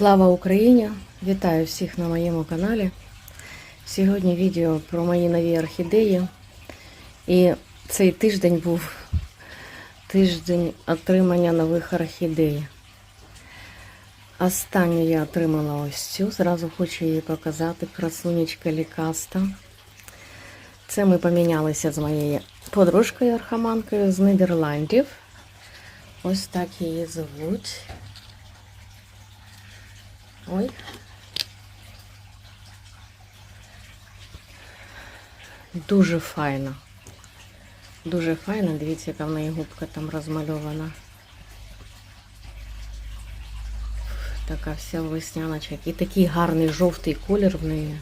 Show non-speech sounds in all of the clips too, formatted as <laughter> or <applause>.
Слава Україні! Вітаю всіх на моєму каналі. Сьогодні відео про мої нові орхідеї. І цей тиждень був тиждень отримання нових орхідей. Останню я отримала ось цю. Зразу хочу її показати. Красунечка лікаста. Це ми помінялися з моєю подружкою архаманкою з Нідерландів. Ось так її звуть. Ой. Дуже файно. Дуже файно. Дивіться, яка в неї губка там розмальована. Така вся весняночка. І такий гарний жовтий колір в неї.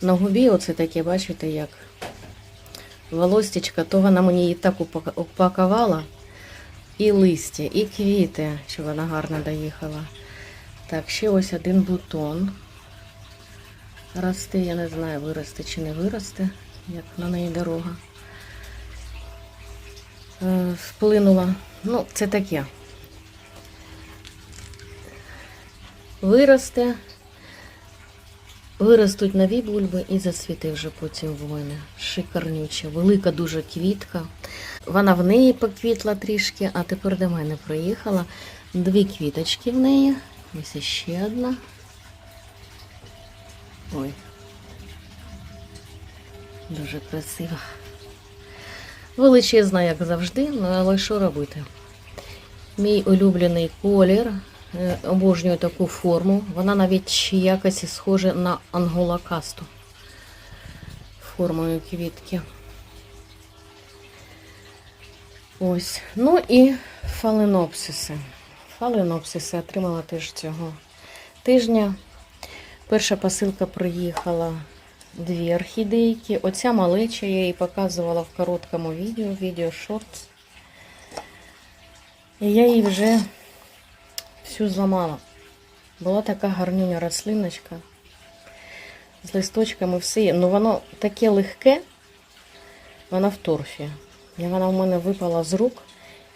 На губі оце таке, бачите, як волостечка, то вона мені її так упакувала. І листя, і квіти, що вона гарно доїхала. Так, ще ось один бутон. Росте, я не знаю, виросте чи не виросте, як на неї дорога. Е, Вплинула. Ну, це таке. Виросте, виростуть нові бульби і зацвіти вже потім в мене. Шикарнюча, велика дуже квітка. Вона в неї поквітла трішки, а тепер до мене приїхала. Дві квіточки в неї. Ось ще одна. Ой. Дуже красива. Величезна, як завжди, ну але що робити? Мій улюблений колір. Е, Обожнюю таку форму. Вона навіть якось схожа на анголакасту формою квітки. Ось. Ну і фаленопсиси. Фаленопсиси отримала теж цього тижня. Перша посилка приїхала дві орхідейки. Оця малеча, я її показувала в короткому відео, відео шортс. І я її вже всю зламала. Була така гарнюня рослиночка з листочками все. Ну воно таке легке, вона в торфі. І вона в мене випала з рук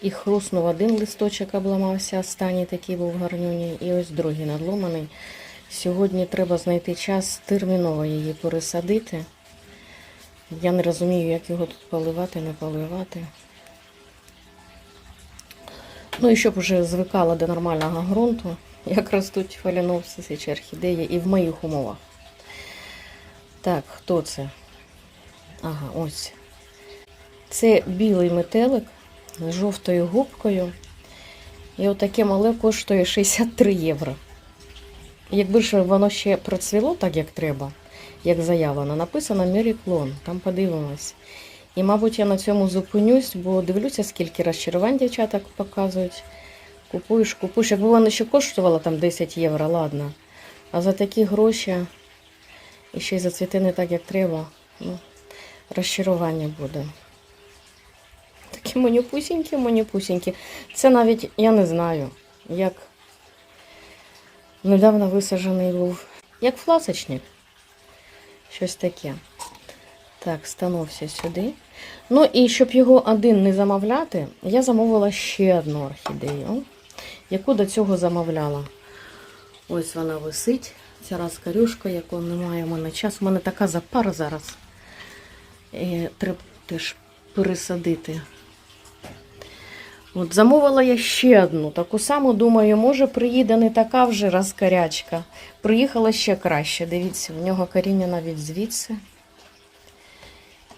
і хруснув один листочок, обламався, останній такий був гарнюній, і ось другий надломаний. Сьогодні треба знайти час терміново її пересадити. Я не розумію, як його тут поливати, не поливати. Ну і щоб вже звикала до нормального ґрунту, як ростуть фалінопсиси чи орхідеї і в моїх умовах. Так, хто це? Ага, ось. Це білий метелик жовтою губкою. І отаке мале коштує 63 євро. Якби ж воно ще процвіло так, як треба, як заявлено, написано Міріклон, там подивимось. І, мабуть, я на цьому зупинюсь, бо дивлюся, скільки розчарувань дівчата показують. Купуєш, купуєш. Якби воно ще коштувало там 10 євро, ладно. А за такі гроші і ще й зацвіти не так, як треба. Ну, розчарування буде. Такі манюпусінькі, манюпусінькі. Це навіть я не знаю, як недавно висаджений був. Як фласочник. Щось таке. Так, становся сюди. Ну і щоб його один не замовляти, я замовила ще одну орхідею, яку до цього замовляла. Ось вона висить. Ця розкарюшка, яку немає в мене час. У мене така запара зараз. І треба теж пересадити. От замовила я ще одну, таку саму, думаю, може приїде не така вже розкарячка. Приїхала ще краще. Дивіться, в нього коріння навіть звідси.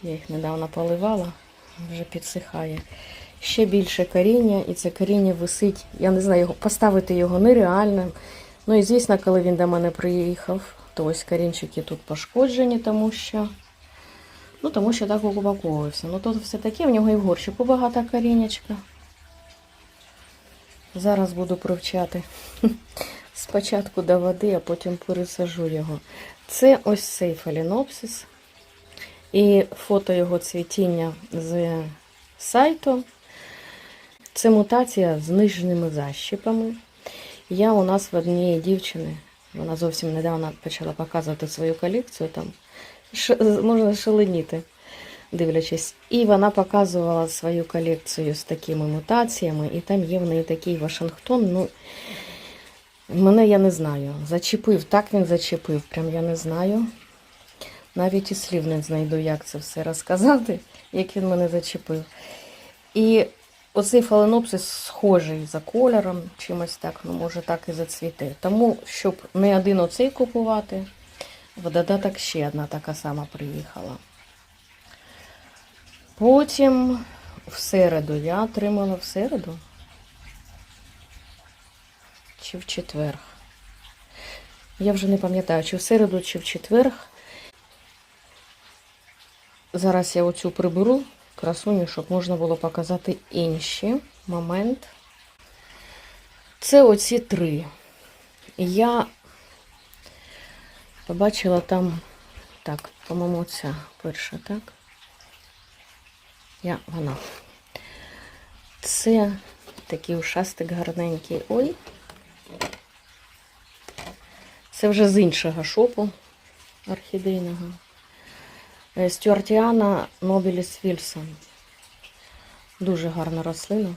Я їх недавно поливала, вже підсихає. Ще більше коріння, і це коріння висить. Я не знаю, його, поставити його нереально. Ну і звісно, коли він до мене приїхав, то ось корінчики тут пошкоджені, тому що. Ну, тому що так упаковувався. Ну тут все таке, в нього і в горщику багато корінечка. Зараз буду привчати. <laughs> Спочатку до води, а потім пересажу його. Це ось цей фалінопсис. І фото його цвітіння з сайту. Це мутація з нижніми защіпами. Я у нас в однієї дівчини, вона зовсім недавно почала показувати свою колекцію, там можна шаленіти, дивлячись. І вона показувала свою колекцію з такими мутаціями, і там є в неї такий Вашингтон. Ну, Мене я не знаю. Зачепив, так він зачепив, прям я не знаю. Навіть і слів не знайду, як це все розказати, як він мене зачепив. І оцей фаленопсис схожий за кольором, чимось так, ну може так і зацвіте. Тому, щоб не один оцей купувати, в додаток ще одна така сама приїхала. Потім в середу я отримала в середу чи в четвер. Я вже не пам'ятаю, чи в середу, чи в четвер. Зараз я оцю приберу красуню, щоб можна було показати інші момент. Це оці три. Я побачила там, так, по-моєму, ця перша, так? Я вона. Це такий ушастик гарненький. Ой. Це вже з іншого шопу орхідейного. Е, Стюартіана Нобіліс Вільсон. Дуже гарна рослина.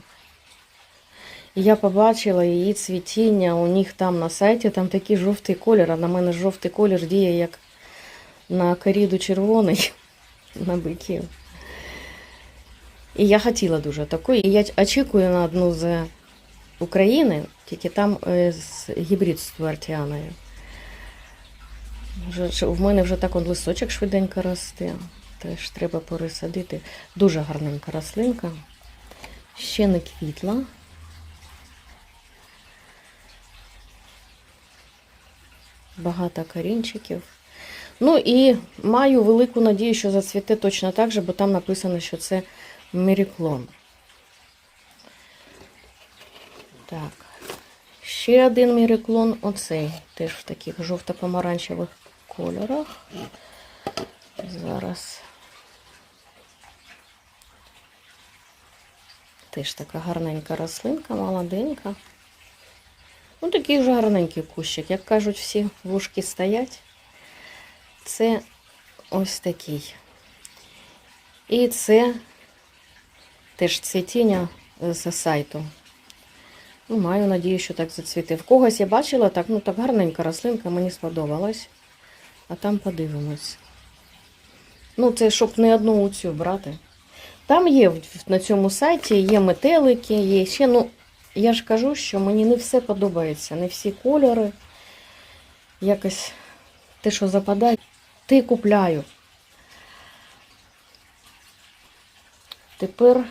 І я побачила її цвітіння у них там на сайті, там такий жовтий колір, а на мене жовтий колір діє як на коріду червоний <laughs> на биків. І я хотіла дуже такої. І я очікую на одну з України, тільки там е, гібрид з ж- в мене вже так он листочок швиденько росте. Теж треба пересадити. Дуже гарненька рослинка. Ще не квітла. Багато корінчиків. Ну і маю велику надію, що зацвіте точно так же, бо там написано, що це міріклон. Так. Ще один міріклон, оцей, теж в таких жовто-помаранчевих кольорах. Зараз. Теж така гарненька рослинка, молоденька. Ну, такий вже гарненький кущик. Як кажуть, всі вушки стоять. Це ось такий. І це теж цвітіння з сайту. Ну, маю надію, що так зацвіте. В когось я бачила так, ну так гарненька рослинка, мені сподобалась. А там подивимось. Ну, це щоб не одну оцю брати. Там є на цьому сайті, є метелики, є ще. Ну, я ж кажу, що мені не все подобається, не всі кольори. Якось те, що западає, ти купляю. Тепер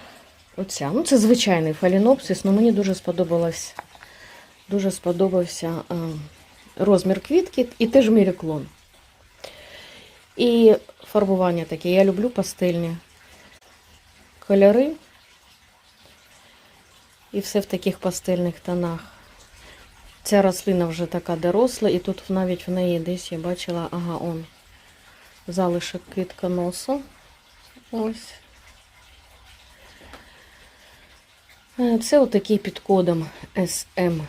оця. Ну, це звичайний фалінопсис, але мені дуже сподобалось. Дуже сподобався е, розмір квітки і теж міріклон. І фарбування таке. Я люблю пастельні кольори. І все в таких пастельних тонах. Ця рослина вже така доросла, і тут навіть в неї десь я бачила, ага, он залишок квітконосу. Ось. Це отакий під кодом SM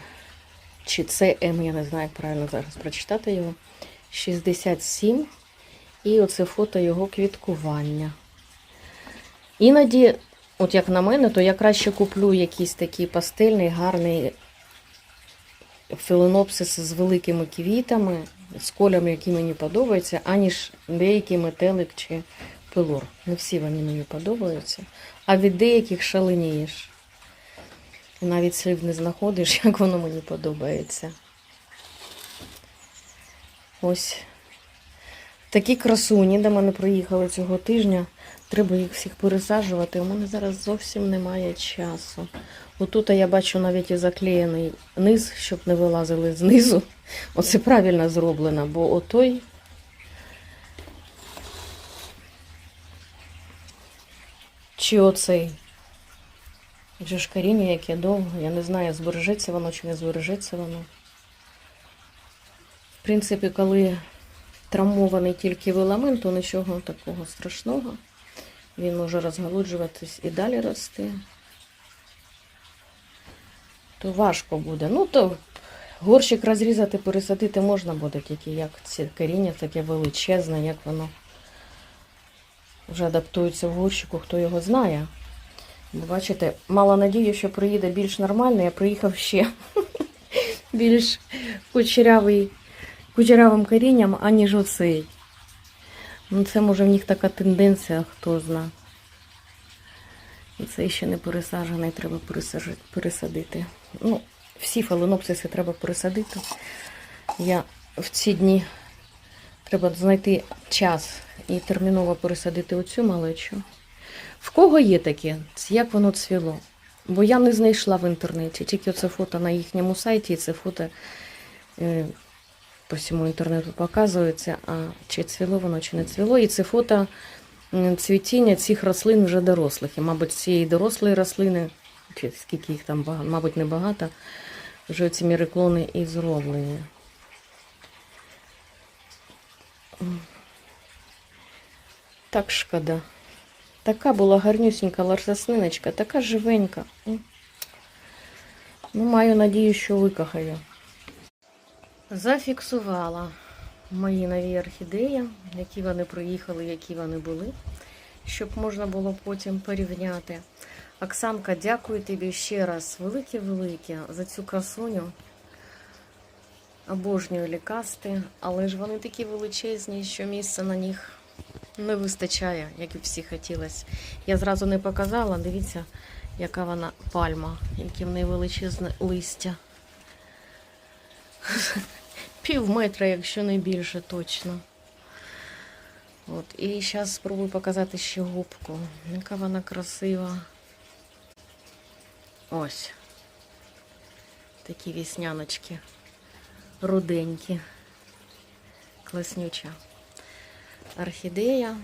чи CM, я не знаю, як правильно зараз прочитати його. 67. І оце фото його квіткування. Іноді, от як на мене, то я краще куплю якийсь такий пастельний, гарний філенопсис з великими квітами, з кольором, який мені подобається, аніж деякий метелик чи пилор. Не всі вони мені подобаються. А від деяких шаленієш. І навіть слів не знаходиш, <laughs> як воно мені подобається. Ось такі красуні до мене приїхали цього тижня. Треба їх всіх пересаджувати. У мене зараз зовсім немає часу. Отут я бачу навіть і заклеєний низ, щоб не вилазили знизу. <laughs> Оце правильно зроблено, бо отой. Чи оцей? Вже ж коріння, яке довго. Я не знаю, збережеться воно чи не збережеться воно. В принципі, коли травмований тільки виламент, то нічого такого страшного. Він може розгалуджуватись і далі рости. То важко буде. Ну, то горщик розрізати, пересадити можна буде, тільки як це коріння таке величезне, як воно вже адаптується в горщику, хто його знає. Бо бачите, мала надію, що приїде більш нормально, я приїхав ще <laughs> більш кучерявий, кучерявим корінням, аніж оцей. Ну, це може в них така тенденція, хто зна. І це ще не пересаджений, треба пересадити. Ну, всі фаленопсиси треба пересадити. Я в ці дні треба знайти час і терміново пересадити оцю малечу. В кого є таке? Як воно цвіло? Бо я не знайшла в інтернеті. Тільки це фото на їхньому сайті, і це фото е, по всьому інтернету показується, а чи цвіло воно, чи не цвіло. І це фото цвітіння цих рослин вже дорослих. І, мабуть, цієї дорослої рослини, чи скільки їх там багато, мабуть, небагато, вже ці міриклони і зроблені. Так шкода. Така була гарнюсінька ларсосниночка, така живенька. Ну, маю надію, що викохаю. Зафіксувала мої нові орхідеї, які вони приїхали, які вони були, щоб можна було потім порівняти. Оксанка, дякую тобі ще раз велике-велике за цю красуню. Обожнюю лікасти, але ж вони такі величезні, що місця на них не вистачає, як і всі хотілося. Я зразу не показала, дивіться, яка вона пальма, яке в неї величезне листя. <laughs> Пів метра, якщо не більше, точно. От. І зараз спробую показати ще губку. Яка вона красива. Ось. Такі вісняночки. Руденькі. Класнюча. Орхідея.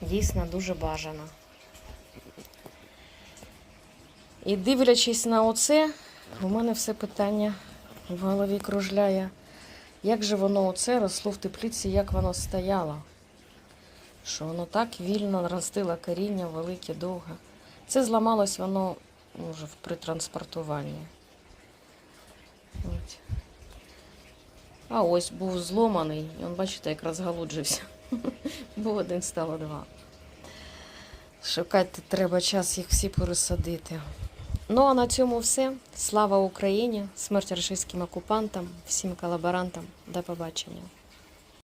Дійсно дуже бажана. І дивлячись на оце, у мене все питання в голові кружляє. Як же воно оце росло в теплиці, як воно стояло? Що воно так вільно ростило коріння велике, довге. Це зламалось воно вже при транспортуванні. От. А ось був зломаний, і он, бачите, як розгалуджився. <laughs> Був один, стало два. Шукати треба час їх всі пересадити. Ну а на цьому все. Слава Україні! Смерть рашистським окупантам, всім колаборантам. До побачення.